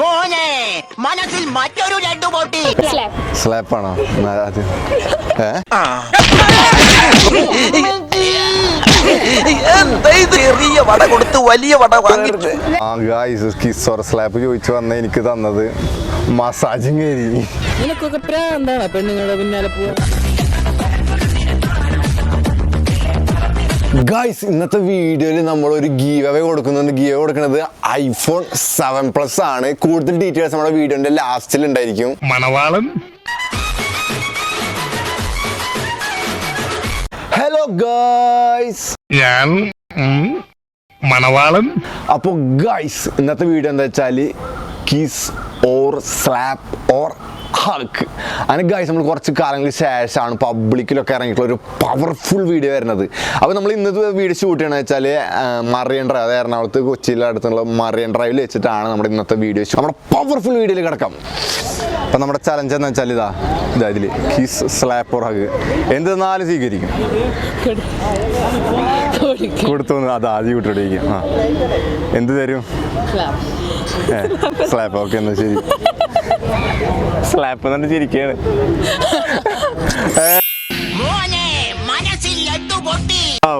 മോനെ മനസ്സിൽ മറ്റൊരു രണ്ടു പൊട്ടി. സ്ലാപ്പ് സ്ലാപ്പാണോ? ചെറിയ വട കൊടുത്ത് വലിയ വട വാങ്ങിട്ട് ആ ഗായ്സ് കിസ് ഓർ സ്ലാപ്പ് ചോദിച്ചു വന്ന എനിക്ക് തന്നത്. മസാജിങ് ഏരി നിനക്കൊക്കെ പ്രാന്താണ് പെണ്ണുങ്ങളുടെ പിന്നാലെ പോവാ ഗായ്സ് ഇന്നത്തെ വീഡിയോയിൽ നമ്മൾ ഒരു ഗീവ് അവേ കൊടുക്കുന്നുണ്ട്. ഗീവ് കൊടുക്കുന്നത് ഐഫോൺ സെവൻ പ്ലസ് ആണ്. കൂടുതൽ ഡീറ്റെയിൽസ് നമ്മുടെ വീഡിയോന്റെ ലാസ്റ്റിൽ ഉണ്ടായിരിക്കും. മണവാളൻ. ഹലോ ഗായ്സ് ഞാൻ മണവാളൻ. അപ്പോൾ ഗായ്സ് ഇന്നത്തെ വീഡിയോ എന്താ വെച്ചാൽ kiss or slap or hug അങ്ങനെ ഗായ്സ് നമ്മൾ കുറച്ച് കാലങ്ങൾക്ക് ശേഷമാണ് പബ്ലിക്കിലൊക്കെ ഇറങ്ങിയിട്ടുള്ള ഒരു പവർഫുൾ വീഡിയോ വരുന്നത്. അപ്പോൾ നമ്മൾ ഇന്നത്തെ വീഡിയോ ഷൂട്ട് ചെയ്യണമെന്ന് വെച്ചാൽ മറിയൻ ഡ്രൈവ് അതായത് എറണാകുളത്ത് കൊച്ചിയിലെ അടുത്തുള്ള മറിയൻ ഡ്രൈവിൽ വെച്ചിട്ടാണ് നമ്മുടെ ഇന്നത്തെ വീഡിയോ നമ്മുടെ പവർഫുൾ വീഡിയോയിൽ കിടക്കാം. അപ്പം നമ്മുടെ ചലഞ്ച് എന്ന് വെച്ചാൽ ഇതാ ഇതാ ഇതിൽ കിസ് സ്ലാപ്പ് ഓർ ഹഗ് എന്ത് തന്നാലും സ്വീകരിക്കും. കൊടുത്തു അതാ ആദ്യം വിട്ടിടിക്കും ആ. എന്ത് തരും? സ്ലാപ്പ് ഓക്കെ എന്നാൽ ശരി. സ്ലാപ്പ് എന്നിട്ട് ചിരിക്കാണ്. മോനെ മനസ്സിൽ രണ്ടു പൊട്ടി? ഔ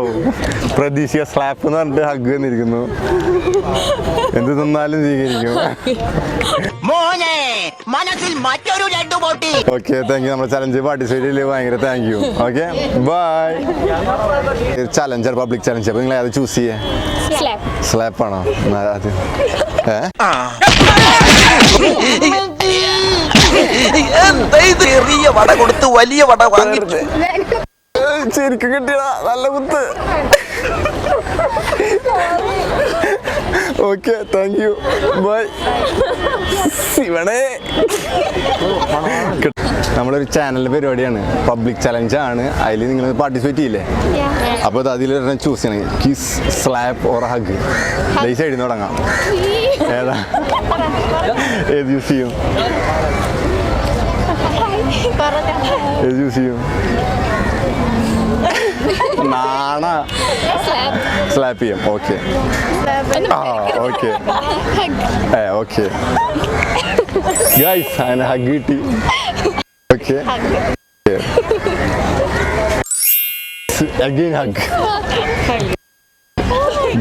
പ്രതീക്ഷിക സ്ലാപ്പ് എന്ന് പറഞ്ഞിട്ട് ഹഗ് വന്നിരിക്കുന്നു. എന്ത് തന്നാലും സ്വീകരിക്കും. മനസ്സിൽ മറ്റൊരു രണ്ടു പൊട്ടി. ഓക്കെ താങ്ക് യു നമ്മുടെ ചലഞ്ച് പാർട്ടിസിപ്പേറ്റ് ചെയ്തതിൽ ഭയങ്കര thank you okay bye challenger public challenge അപ്പൊ നിങ്ങൾ അത് ചൂസ് ചെയ്യേ? സ്ലാപ്പ് ആണോ? അത് ഏ എന്താ ഇത് ചെറിയ വട കൊടുത്ത് വലിയ വട വാങ്ങിച്ചു. ശരിക്കും കിട്ടിയടാ നല്ല കുത്ത്. ഓക്കെ താങ്ക് യു ബൈ ശിവണേ. നമ്മളൊരു ചാനൽ പരിപാടിയാണ്. പബ്ലിക് ചലഞ്ച് ആണ്. അതിൽ നിങ്ങൾ പാർട്ടിസിപ്പേറ്റ് ചെയ്യില്ലേ? അപ്പോൾ അത് അതിൽ ചൂസ് ചെയ്യണം. കിസ് സ്ലാപ്പ് ഓർ ഹഗ് ലൈസ് എഴുതി തുടങ്ങാം. ഏതാ? ഏത് യൂസ് ചെയ്യും? ഏത് യൂസ് ചെയ്യും നാണ സ്ലാപ്പ് ചെയ്യാം ഓക്കെ ആ ഓക്കെ ഏ ഓക്കെ ഗൈസ് അങ്ങനെ ഹഗ് കിട്ടി ഓക്കെ അഗെയിൻ ഹഗ്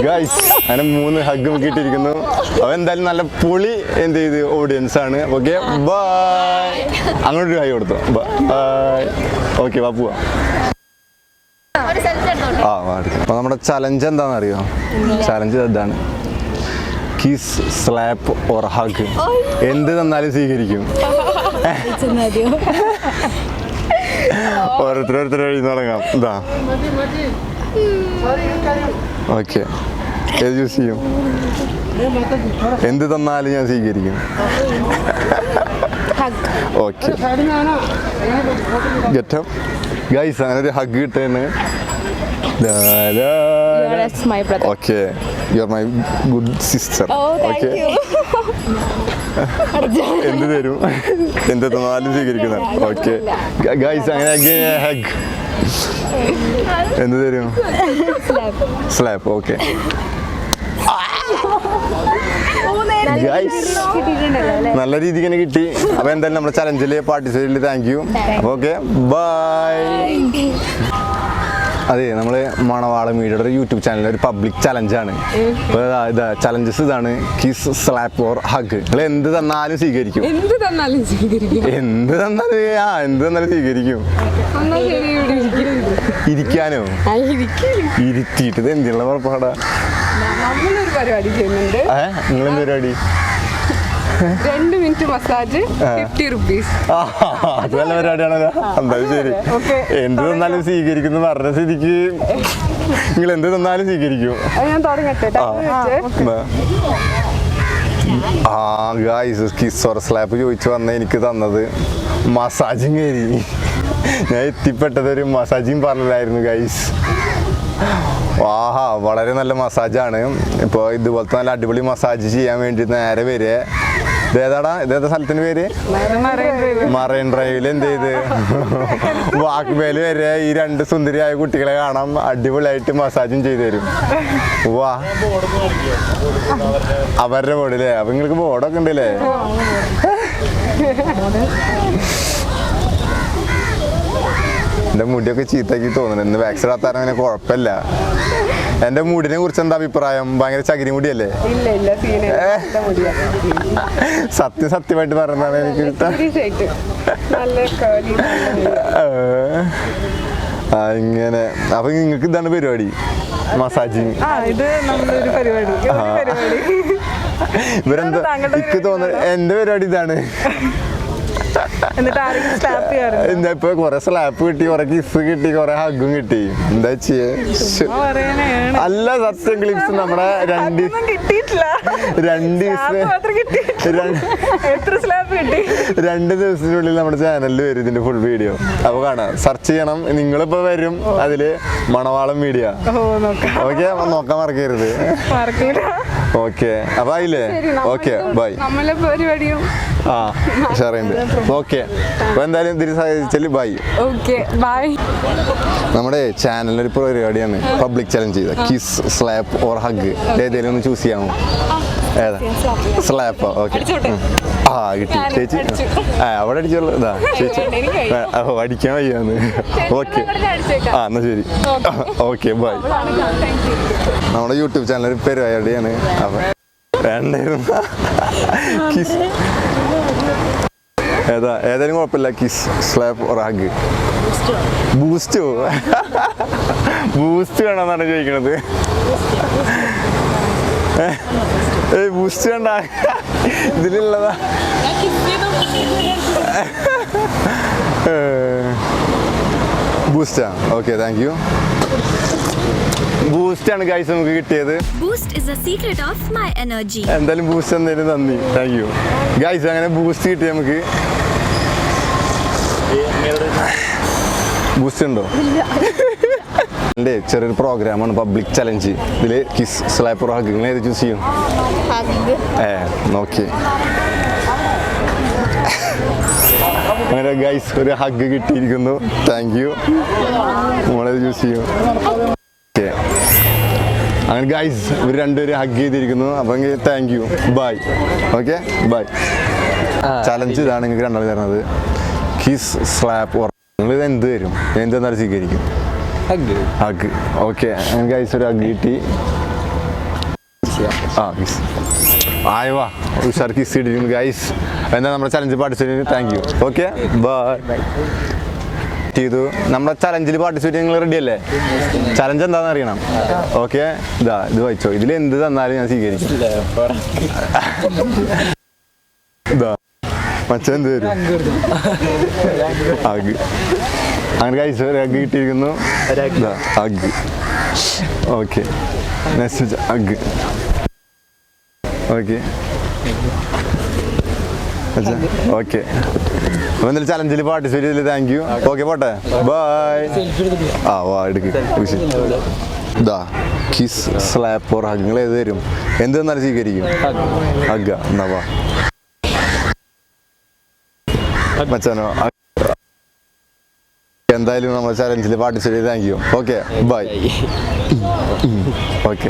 ഗൈസ് അങ്ങനെ മൂന്ന് ഹഗ് കിട്ടിയിരിക്കുന്നു. അവ എന്തായാലും നല്ല പൊളി എന്ത് ചെയ്ത് ഓഡിയൻസ് ആണ്. ഓക്കെ ബായ് അങ്ങോട്ടൊരു ഹൈ കൊടുത്തു. ബൈ ഓക്കെ വാ പോവാ. ആ അപ്പൊ നമ്മുടെ ചലഞ്ച് എന്താണെന്ന് അറിയോ ചലഞ്ച് ഇതാണ്. കിസ് സ്ലാപ്പ് ഓർ ഹഗ് എന്ത് തന്നാലും സ്വീകരിക്കും. ഓരോരുത്തർ എഴുതി തുടങ്ങാം ഇതാ ഓക്കെ. ഏത് ചൂസ് ചെയ്യും എന്ത് തന്നാലും ഞാൻ സ്വീകരിക്കും. ഓക്കെ ഗെറ്റം ഗൈസ് അങ്ങനെ ഒരു hug കിട്ടേണ്. Okay you are my good sister okay. എന്ത് തരും? എന്ത് തന്നാലും സ്വീകരിക്കുന്ന ഓക്കെ ഗൈസ് അങ്ങനെ ഹഗ് എന്ത് തരും? സ്ലാപ്പ് ഓക്കെ നല്ല രീതിക്ക് തന്നെ കിട്ടി. അപ്പൊ എന്തായാലും നമ്മുടെ ചലഞ്ചിൽ പാർട്ടിസിപ്പേറ്റിൽ താങ്ക് യു അപ്പൊ ഓക്കെ ബൈ അതെ നമ്മൾ മണവാള മീഡിയയുടെ ഒരു യൂട്യൂബ് ചാനലിൽ ഒരു പബ്ലിക് ചലഞ്ചാണ് ഇതാ ചലഞ്ചസ് ഇതാണ്. കിസ് സ്ലാപ്പ് ഓർ ഹഗ് നിങ്ങൾ എന്ത് തന്നാലും സ്വീകരിക്കും. എന്ത് തന്നാലും സ്വീകരിക്കും. എന്ത് തന്നാലും ആ എന്ത് തന്നാലും സ്വീകരിക്കും. ഇരിക്കാനോ. ഇരുത്തിയിട്ട് ഇത് എന്തിനുള്ള പുറപ്പാടാ? നമ്മളൊരു പരിപാടി ചെയ്യുന്നുണ്ട്. ഏ? നിങ്ങൾ എന്ത് പരിപാടി രണ്ട് മിനിറ്റ് മസാജ് ഫിഫ്റ്റി റുപ്പീസ്. നല്ല പരിപാടിയാണല്ലോ. എന്തായാലും ശരി. Okay. എന്ത് തന്നാലും സ്വീകരിക്കുന്നു പറഞ്ഞ സ്ഥിതിക്ക് നിങ്ങൾ എന്ത് തന്നാലും സ്വീകരിക്കും. ഞാൻ തുടങ്ങട്ടെ. ആ. ഗായ്സ് സ്ലാപ്പ് ചോദിച്ചു വന്ന എനിക്ക് തന്നത് മസാജിങ് ഏരി ഞാൻ എത്തിപ്പെട്ടത് ഒരു മസാജിങ് പാർലറായിരുന്നു ഗൈസ് ആഹാ വളരെ നല്ല മസാജാണ് ഇപ്പോൾ ഇതുപോലത്തെ നല്ല അടിപൊളി മസാജ് ചെയ്യാൻ വേണ്ടി നേരെ വരിക ഇതേതാടാ ഇതേതാ സ്ഥലത്തിന് പേര്? മറൈൻ ഡ്രൈവിൽ എന്ത് ചെയ്ത്? വാക്കുമേൽ വരെ ഈ രണ്ട് സുന്ദരിയായ കുട്ടികളെ കാണാം അടിപൊളിയായിട്ട് മസാജും ചെയ്തു തരും. വാ. അവരുടെ ബോർഡില്ലേ അപ്പൊ നിങ്ങൾക്ക് ബോർഡൊക്കെ ഉണ്ടല്ലേ? എന്റെ മുടിയൊക്കെ ചീത്താക്കി തോന്നുന്നു. ഇന്ന് വാക്സിൻ ഇടാത്താരം അങ്ങനെ കുഴപ്പമില്ല. എന്റെ മുടിനെ കുറിച്ച് എന്താ അഭിപ്രായം? ഭയങ്കര ചകിരി മുടിയല്ലേ? സത്യം സത്യമായിട്ട് പറയുന്നതാണ് എനിക്ക്. ഇങ്ങനെ. അപ്പൊ നിങ്ങൾക്ക് ഇതാണ് പരിപാടി? മസാജിങ് ഇവരെന്താ? എനിക്ക് തോന്നുന്നു എന്റെ പരിപാടി ഇതാണ്. ഇപ്പൊ കൊറേ സ്ലാപ്പ് കിട്ടി കൊറേ കിസ് കിട്ടി കൊറേ ഹഗും കിട്ടി. എന്താ ചെയ്യേ. അല്ല സത്യം ക്ലിപ്സ് നമ്മുടെ രണ്ട് കിട്ടിയിട്ടില്ല. രണ്ട് രണ്ട് എത്ര സ്ലാപ്പ് കിട്ടി? രണ്ട് ദിവസത്തിനുള്ളിൽ നമ്മുടെ ചാനലിൽ വരും ഇതിന്റെ ഫുൾ വീഡിയോ അപ്പൊ കാണാം. സെർച്ച് ചെയ്യണം. നിങ്ങളിപ്പോ വരും അതിൽ മണവാളം മീഡിയ ഓക്കെ നോക്കാൻ മറക്കരുത്. ഓക്കെ അപ്പൊ ആയില്ലേ? ഓക്കെ ബൈ നമ്മളെ പരിപാടിയും ആ ഷെയറുണ്ട് ഓക്കെ. അപ്പൊ എന്തായാലും ഇതിന് സഹായിച്ചാൽ ബൈ. Okay by. നമ്മുടെ ചാനലിൽ ഒരു പരിപാടിയാണ് പബ്ലിക് ചലഞ്ച് ചെയ്ത. കിസ് സ്ലാപ്പ് ഓർ ഹഗ് ഏതെങ്കിലും ഒന്ന് ചൂസ് ചെയ്യാമോ? ഏതാ? Slap okay. ആ കിട്ടി. ചേച്ചി? ആ അവിടെ അടിച്ചോളൂ. ഇതാ ചേച്ചി. ഓ അടിക്കാൻ വയ്യാന്ന്. ഓക്കെ. ആ എന്നാ ശരി. ഓക്കെ. ബൈ. നമ്മുടെ യൂട്യൂബ് ചാനൽ ഒരു പരിപാടിയാണ്. അപ്പൊ വേണ്ടായിരുന്നു കിസ് ഏതാ ഏതായാലും കുഴപ്പമില്ല. കിസ് സ്ലാപ്പ് ഓർ ഹഗ് ബൂസ്റ്റോ ബൂസ്റ്റ് വേണമെന്നാണ് ചോദിക്കണത്. ഏയ് ബൂസ്റ്റ് വേണ്ട. ഇതിലുള്ളതാ. ബൂസ്റ്റാ ഓക്കെ താങ്ക് യു ബൂസ്റ്റാണ് ഗൈസ് നമുക്ക് കിട്ടിയത്. Boost is the secret of my energy എന്തായാലും ബൂസ്റ്റ് എന്തായാലും നന്ദി. താങ്ക് യു ഗൈസ് അങ്ങനെ ബൂസ്റ്റ് കിട്ടി നമുക്ക്. ബൂസ്റ്റ് ഉണ്ടോ? അല്ലേ ചെറിയൊരു പ്രോഗ്രാമാണ് പബ്ലിക് ചലഞ്ച് ഇതിൽ കിസ് സ്ലാപ്പർ ഹഗ് നിങ്ങൾ ഏത് ചൂസ് ചെയ്യും. ഏ നോക്കി. അങ്ങനെ ഗൈസ് ഒരു ഹഗ് കിട്ടിയിരിക്കുന്നു. താങ്ക് യു നമ്മളത് ചൂസ് ചെയ്യും. അങ്ങനെ ഗൈസ് ഇവർ രണ്ടുപേരും ഹഗ് ചെയ്തിരിക്കുന്നു. അപ്പം thank you bye okay bye challenge ഇതാണ് നിങ്ങൾക്ക് രണ്ടാൾ തരുന്നത്. കിസ് സ്ലാപ്പ് ഓർ നിങ്ങൾ ഇത് എന്ത് തരും? എന്ത് തന്നാലും സ്വീകരിക്കും ഹഗ് ഓക്കെ അങ്ങനെ ഗൈസ് ഒരു ഹഗ് കിട്ടി. ആ കിസ് ആയവാ ഉഷാർ കിസ് ഇട്ടിരിക്കുന്നു ഗൈസ് എന്താ നമ്മുടെ challenge participate. Thank you okay bye ചെയ്തു. നമ്മുടെ ചലഞ്ചിൽ പാർട്ടിസിപ്പേറ്റ് നിങ്ങൾ റെഡി അല്ലേ? ചലഞ്ച് എന്താണെന്ന് അറിയണം. ഓക്കെ ഇതാ ഇത് വായിച്ചോ. ഇതിൽ എന്ത് തന്നാലും ഞാൻ സ്വീകരിക്കും. അങ്ങനെ കഴിച്ചു അഗ് കിട്ടിയിരിക്കുന്നു. Hug. Okay next hug. Okay okay അപ്പൊ എന്തായാലും ചലഞ്ചിൽ പാർട്ടിസിപ്പേറ്റ് ചെയ്തില്ല താങ്ക് യു ഓക്കെ പോട്ടെ. ബൈ ആ വാ എടുക്ക്. ഇതാ കിസ് സ്ലാപ്പ് ഓർ ഹഗ് നിങ്ങൾ ഏത് തരും? എന്ത് തന്നാലും സ്വീകരിക്കും. ഹഗ്ഗ എന്നാ വാ. മച്ചാനോ എന്തായാലും നമ്മൾ ചലഞ്ചിൽ participate thank you okay bye okay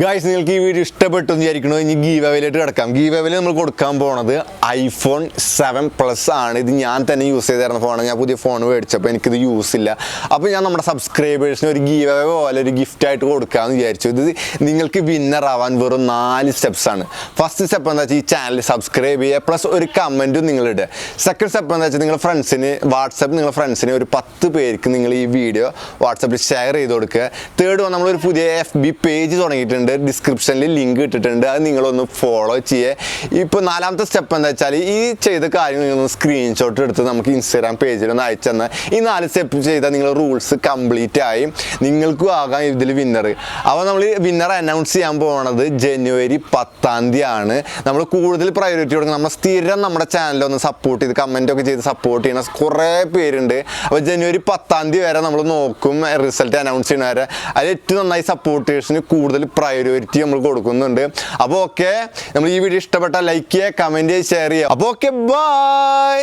guys നിങ്ങൾക്ക് ഈ വീഡിയോ ഇഷ്ടപ്പെട്ടു എന്ന് വിചാരിക്കണോ? ഇനി ഗീവ് അവയിലായിട്ട് കിടക്കാം. ഗീവ് അവയിൽ നമ്മൾ കൊടുക്കാൻ പോണത് ഐഫോൺ സെവൻ പ്ലസ് ആണ്. ഇത് ഞാൻ തന്നെ യൂസ് ചെയ്തിരുന്ന ഫോണാണ് ഞാൻ പുതിയ ഫോൺ മേടിച്ചപ്പോൾ എനിക്കിത് യൂസ് ഇല്ല. അപ്പോൾ ഞാൻ നമ്മുടെ സബ്സ്ക്രൈബേഴ്സിന് ഒരു ഗീവ് പോലെ ഒരു ഗിഫ്റ്റ് ആയിട്ട് കൊടുക്കാമെന്ന് വിചാരിച്ചു. ഇത് നിങ്ങൾക്ക് വിന്നർ ആവാൻ വെറും നാല് സ്റ്റെപ്സ് ആണ്. ഫസ്റ്റ് സ്റ്റെപ്പ് എന്താ വെച്ചാൽ ഈ ചാനൽ സബ്സ്ക്രൈബ് ചെയ്യുക പ്ലസ് ഒരു കമന്റും നിങ്ങളിടുക സെക്കൻഡ് സ്റ്റെപ്പ് എന്താ വെച്ചാൽ നിങ്ങൾ ഫ്രണ്ട്സിന് വാട്സപ്പ് നിങ്ങളുടെ ഫ്രണ്ട്സിന് ഒരു പത്ത് പേർക്ക് നിങ്ങൾ ഈ വീഡിയോ വാട്സപ്പിൽ ഷെയർ ചെയ്ത് കൊടുക്കുക. തേർഡ് വൺ നമ്മളൊരു പുതിയ എഫ് ബി പേജ് തുടങ്ങിയിട്ടുണ്ട്. ഡിസ്ക്രിപ്ഷനിൽ ലിങ്ക് ഇട്ടിട്ടുണ്ട്. അത് നിങ്ങളൊന്ന് ഫോളോ ചെയ്യുക. ഇപ്പോൾ നാലാമത്തെ സ്റ്റെപ്പ് എന്താ വെച്ചാൽ ഈ ചെയ്ത കാര്യങ്ങൾ സ്ക്രീൻഷോട്ട് എടുത്ത് നമുക്ക് ഇൻസ്റ്റാഗ്രാം പേജിൽ ഒന്ന് അയച്ചെന്ന്. ഈ നാല് സ്റ്റെപ്പ് ചെയ്താൽ നിങ്ങൾ റൂൾസ് കംപ്ലീറ്റ് ആയി. നിങ്ങൾക്കും ആകാം ഇതിൽ വിന്നർ അപ്പോൾ നമ്മൾ വിന്നർ അനൗൺസ് ചെയ്യാൻ പോകുന്നത് ജനുവരി പത്താം തീയതി ആണ് നമ്മൾ കൂടുതൽ പ്രയോറിറ്റി കൊടുക്കുന്നത് നമ്മൾ സ്ഥിരം നമ്മുടെ ചാനൽ ഒന്ന് സപ്പോർട്ട് ചെയ്ത് കമന്റ് ഒക്കെ ചെയ്ത് സപ്പോർട്ട് ചെയ്യണ കുറേ പേരുണ്ട്. അപ്പോൾ ജനുവരി പത്താം തീയതി വരെ നമ്മൾ നോക്കും റിസൾട്ട് അനൗൺസ് ചെയ്യണ വരെ. അതിൽ ഏറ്റവും നന്നായി സപ്പോർട്ടേഴ്സിന് കൂടുതൽ പ്രയോറിറ്റി നമ്മൾ കൊടുക്കുന്നുണ്ട്. അപ്പോൾ ഓക്കെ നമ്മൾ ഈ വീഡിയോ ഇഷ്ടപ്പെട്ട ലൈക്ക് ചെയ്യുക കമന്റ് ചെയ്യുക ഷെയർ ചെയ്യുക അപ്പോൾ ഓക്കെ ബൈ